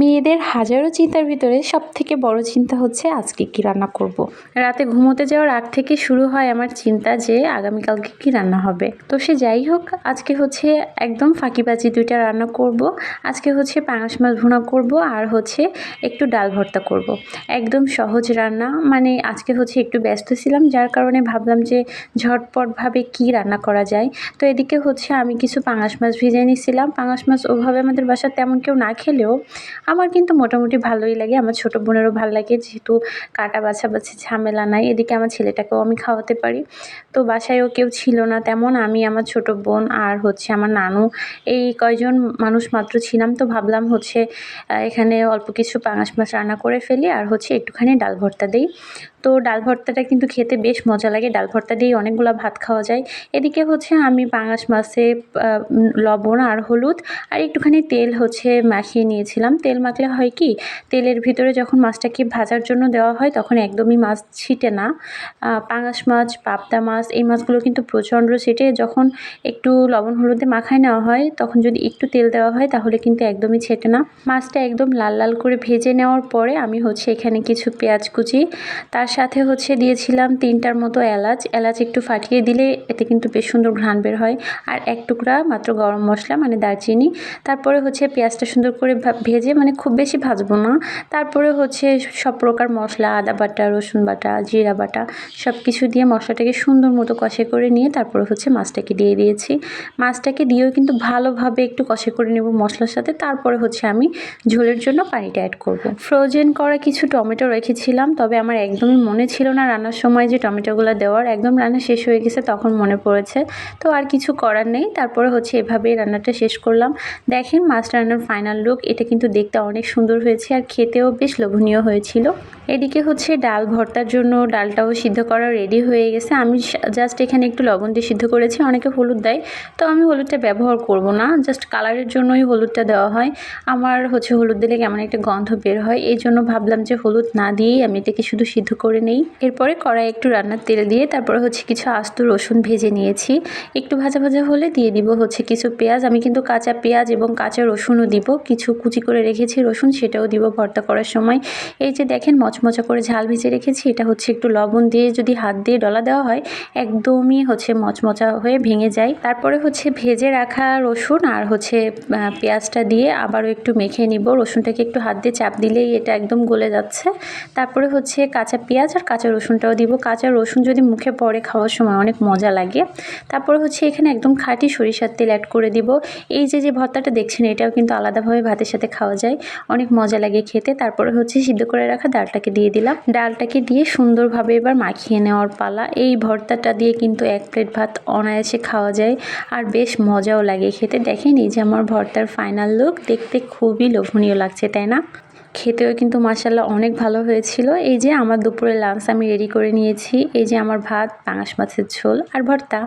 মেয়েদের হাজারো চিন্তার ভিতরে সব থেকে বড় চিন্তা হচ্ছে আজকে কি রান্না করব। রাতে ঘুমোতে যাওয়ার আগ থেকে শুরু হয় আমার চিন্তা যে আগামীকালকে কি রান্না হবে তো সে যাই হোক, আজকে হচ্ছে একদম ফাঁকিবাজি দুইটা রান্না করব। আজকে হচ্ছে পাঙাশ মাছ ভুনা করব আর হচ্ছে একটু ডাল ভর্তা করব। একদম সহজ রান্না মানে আজকে হচ্ছে একটু ব্যস্ত ছিলাম, যার কারণে ভাবলাম যে ঝটপটভাবে কি রান্না করা যায় তো এদিকে হচ্ছে আমি কিছু পাঙাশ মাছ ভিজে নিয়েছিলাম পাঙাশ মাছ ওভাবে আমাদের বাসায় তেমন কেউ না খেলেও আমার কিন্তু মোটামুটি ভালোই লাগে, আমার ছোটো বোনেরও ভালো লাগে যেহেতু কাটা বাছা বাছাবাছি ঝামেলা নাই, এদিকে আমার ছেলেটাকেও আমি খাওয়াতে পারি। তো বাসায়ও কেউ ছিল না, তেমন আমি, আমার ছোটো বোন আর হচ্ছে আমার নানু, এই কয়জন মানুষ মাত্র ছিলাম তো ভাবলাম হচ্ছে এখানে অল্প কিছু পাঙাশ মাছ রান্না করে ফেলি আর হচ্ছে একটুখানি ডাল ভর্তা দিই। তো ডাল ভর্তাটা কিন্তু খেতে বেশ মজা লাগে, ডাল ভর্তা দিয়ে অনেকগুলো ভাত খাওয়া যায়। এদিকে হচ্ছে আমি পাঙাশ মাছে লবণ আর হলুদ আর একটুখানি তেল হচ্ছে মাখিয়ে নিয়েছিলাম, তেল মাখলে হয় কি, তেলের ভিতরে যখন মাছটাকে ভাজার জন্য দেওয়া হয় তখন একদমই মাছ ছিটে না। পাঙাশ মাছ, পাবদা মাছ, এই মাছগুলো কিন্তু প্রচণ্ড ছিটে। যখন একটু লবণ হলুদে মাখায় নেওয়া হয়, তখন যদি একটু তেল দেওয়া হয় তাহলে কিন্তু একদমই ছেটে না। মাছটা একদম লাল লাল করে ভেজে নেওয়ার পরে আমি হচ্ছে এখানে কিছু পেঁয়াজ কুচি, তার সাথে হচ্ছে দিয়েছিলাম তিনটার মতো এলাচ। এলাচ একটু ফাটিয়ে দিলে এতে কিন্তু বেশ সুন্দর ঘ্রাণ বের হয়। আর এক টুকরা মাত্র গরম মশলা মানে দারচিনি। তারপরে হচ্ছে পেঁয়াজটা সুন্দর করে ভেজে মানে খুব বেশি ভাজবো না। তারপরে হচ্ছে সব প্রকার মশলা, আদা বাটা, রসুন বাটা, জিরা বাটা সব কিছু দিয়ে মশলাটাকে সুন্দর মতো কষে করে নিয়ে তারপরে হচ্ছে মাছটাকে দিয়ে দিয়েছি। মাছটাকে দিয়েও কিন্তু ভালোভাবে একটু কষে করে নেব মশলার সাথে। তারপরে হচ্ছে আমি ঝোলের জন্য পানিটা অ্যাড করব। ফ্রোজেন করা কিছু টমেটো রেখেছিলাম, তবে আমার একদমই মনে ছিল না রান্নার সময় যে টমেটোগুলো দেওয়ার। একদম রান্না শেষ হয়ে গেছে, তখন মনে পড়েছে। তো আর কিছু করার নেই, তারপরে হচ্ছে এভাবেই রান্নাটা শেষ করলাম। দেখেন মাছ রান্নার ফাইনাল লুক এটা কিন্তু দেখতে অনেক সুন্দর হয়েছে আর খেতেও বেশ লোভনীয় হয়েছিল। এদিকে হচ্ছে ডাল ভর্তার জন্য ডালটাও সিদ্ধ করা রেডি হয়ে গেছে। আমি জাস্ট এখানে একটু লবণ দিয়ে সিদ্ধ করেছি, অনেকে হলুদ দেয়। তো আমি হলুদটা ব্যবহার করব না জাস্ট কালারের জন্যই হলুদটা দেওয়া হয়। আমার হচ্ছে হলুদ দিলে কেমন একটা গন্ধ বের হয়। এই জন্য ভাবলাম যে হলুদ না দিয়েই আমি এটাকে শুধু সিদ্ধ করে নেই। এরপরে কড়াই একটু রান্নার তেল দিয়ে তারপরে হচ্ছে কিছু আস্ত রসুন ভেজে নিয়েছি। একটু ভাজা ভাজা হলে দিয়ে দিব হচ্ছে কিছু পেঁয়াজ। আমি কিন্তু কাঁচা পেঁয়াজ এবং কাঁচা রসুনও দিব। কিছু কুচি করে রেখেছি রসুন, সেটাও দিব ভর্তা করার সময়। এই যে দেখেন মচমচা করে ঝাল ভেজে রেখেছি, এটা হচ্ছে একটু লবণ দিয়ে যদি হাত দিয়ে ডলা দেওয়া হয়, একদমই হচ্ছে মচমচা হয়ে ভেঙে যায়। তারপরে হচ্ছে ভেজে রাখা রসুন আর হচ্ছে পেঁয়াজটা দিয়ে আবারও একটু মেখে নিব। রসুনটাকে একটু হাত দিয়ে চাপ দিলেই এটা একদম গলে যাচ্ছে। তারপরে হচ্ছে কাঁচা পেঁয়াজ আর কাঁচা রসুনটাও দিব। কাঁচা রসুন যদি মুখে পড়ে খাওয়ার সময় অনেক মজা লাগে। তারপরে হচ্ছে এখানে একদম খাঁটি সরিষার তেল অ্যাড করে দিব। এই যে যে ভর্তাটা দেখছেন, এটাও কিন্তু আলাদাভাবে ভাতের সাথে খাওয়া যায়। অনেক মজা লাগে খেতে। তারপরে হচ্ছে সিদ্ধ করে রাখা ডালটাকে দিয়ে দিলাম। ডালটাকে দিয়ে সুন্দরভাবে এবার মাখিয়ে নেওয়ার পালা। এই ভর্তাটা দিয়ে কিন্তু এক প্লেট ভাত অনায়াসে খাওয়া যায়। আর বেশ মজাও লাগে খেতে। দেখেন, এই যে আমার ভর্তার ফাইনাল লুক দেখতে খুবই লোভনীয় লাগছে, তাই না? খেতেও কিন্তু মাসাল্লাহ অনেক ভালো হয়েছিল। এই যে আমার দুপুরে লাঞ্চ আমি রেডি করে নিয়েছি। এই যে আমার ভাত, পাঙাশ মাছের ঝোল আর ভর্তা।